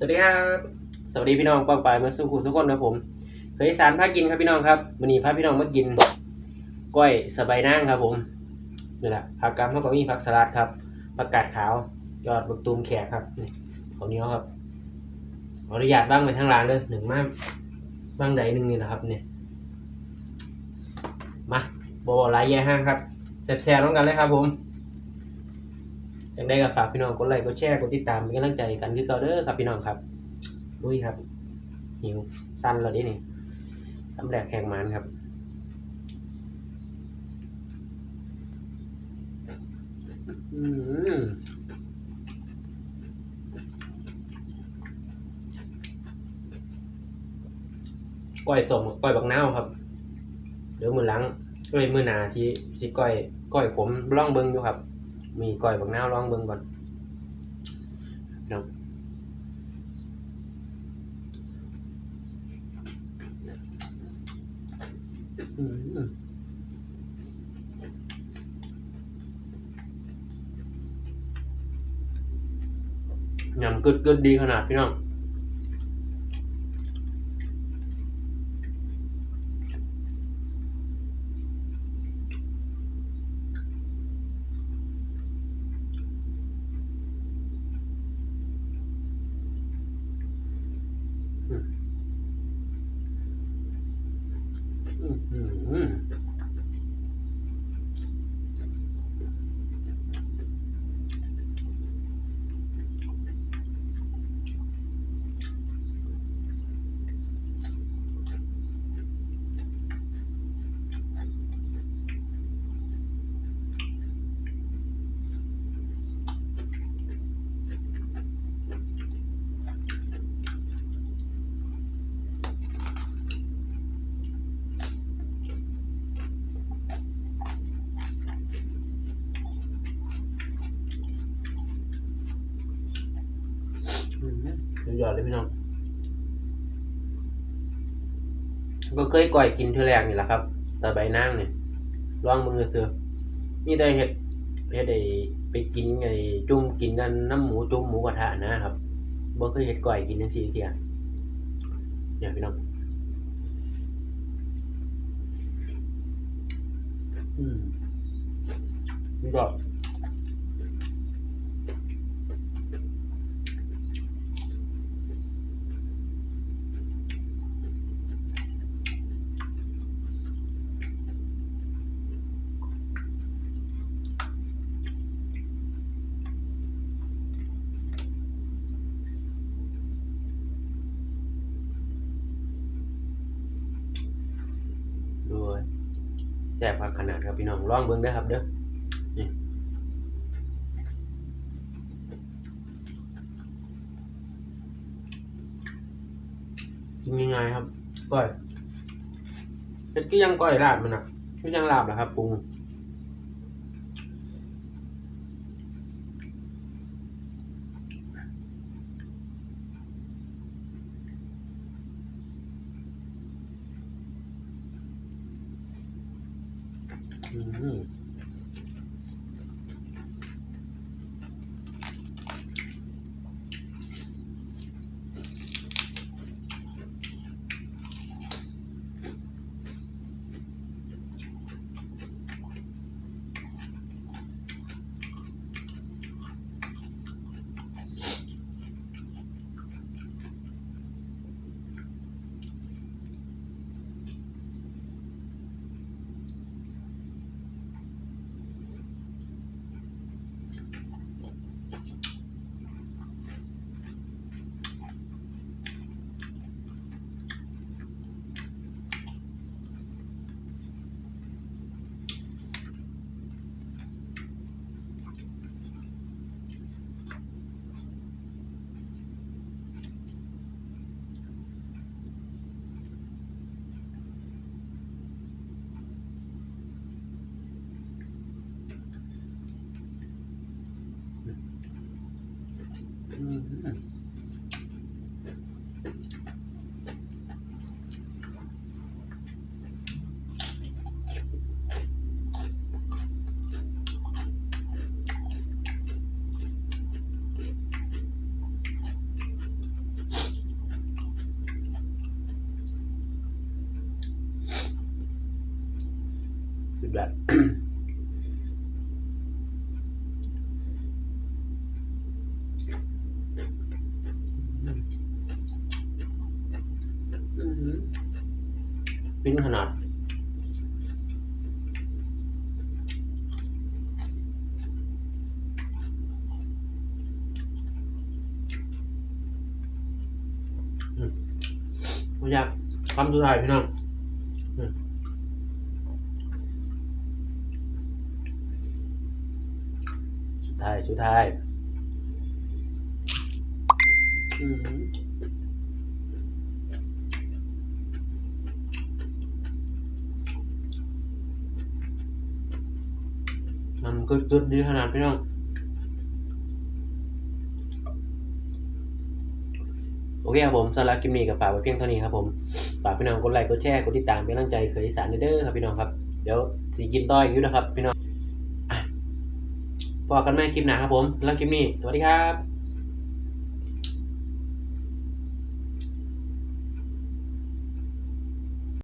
สวัสดีครับ สวัสดีพี่น้องปองปายมาสู่คุณทุกคนนะผม เคยสารพากินครับพี่น้องครับวันนี้พาพี่น้องมากินก้อยสบายนางครับผมนี่แหละผักกาดเท่ากับมีผักสลัดครับผักกาดขาวยอดบักตูมแขกครับนี่ข้าวเหนียวครับขออนุญาตบ้างไปทางร้านเลยหนึ่งมากบ้างใดหนึ่งนี่นะครับเนี่ยมาบอลายแย่ห้างครับแซ่บๆน้องกันเลยครับผม ยากได้ก็ฝากพี่น้องกดไลค์กดแชร์กดติดตามเป็นกำลังใจกันคือเก่าเด้อครับพี่น้องครับลุยครับหิวสั้นแล้วดินี่ตำแหลกแข่งมันครับอืมก้อยสมก้อยบักนาวครับเดี๋ยวมือหล้างเอ้ยมือหนาที่ที่ก้อยก้อยขมล่องเบิงอยู่ครับ มีก้อยบักนาวลองเบิ่งก่อนเนาะอืมยำกึดกึดดีขนาดพี่น้อง อื ยอดเลยพี่น้อง ก็เคยก่อยกินเท่าแรกนี่แหละครับแต่ใบนางเนี่ยลองมือเสือนี่ได้เห็ดเห็ดไอ้ไปกินไอ้จุ่มกินกันน้ำหมูจุ่มหมูกระทะนะครับบ่เคยเห็ดก่อยกินทั้งสี่เทียเนี่ยพี่น้องอืมก็ ด้วย แซ่บครับขนาดครับพี่น้องลองเบิ้งเด้อครับเด้อกินยังไงครับก้อยเป็ดก็ยังก้อยลาบมันอะก็ยังลาบเหรอครับปรุง อืม แบบอื้อหือฟินขนาดอืมไม่อยากคำสุดท้ายพี่น้องอืมสุดท้ายสุดท้ายมันกึดกึดๆดีขนาดพี่น้องโอเคครับผมสำหรับคลิปนี้กับฝากไว้เพียงเท่านี้ครับผมฝากพี่น้องกดไลค์กดแชร์กดติดตามเป็นกำลังใจเคยอีสานเด้อครับพี่น้องครับเดี๋ยวสิกินต่ออีกอยู่นะครับพี่น้อง พอกันใหม่คลิปหน้าครับผมแล้วคลิปนี้ สวัสดีครับ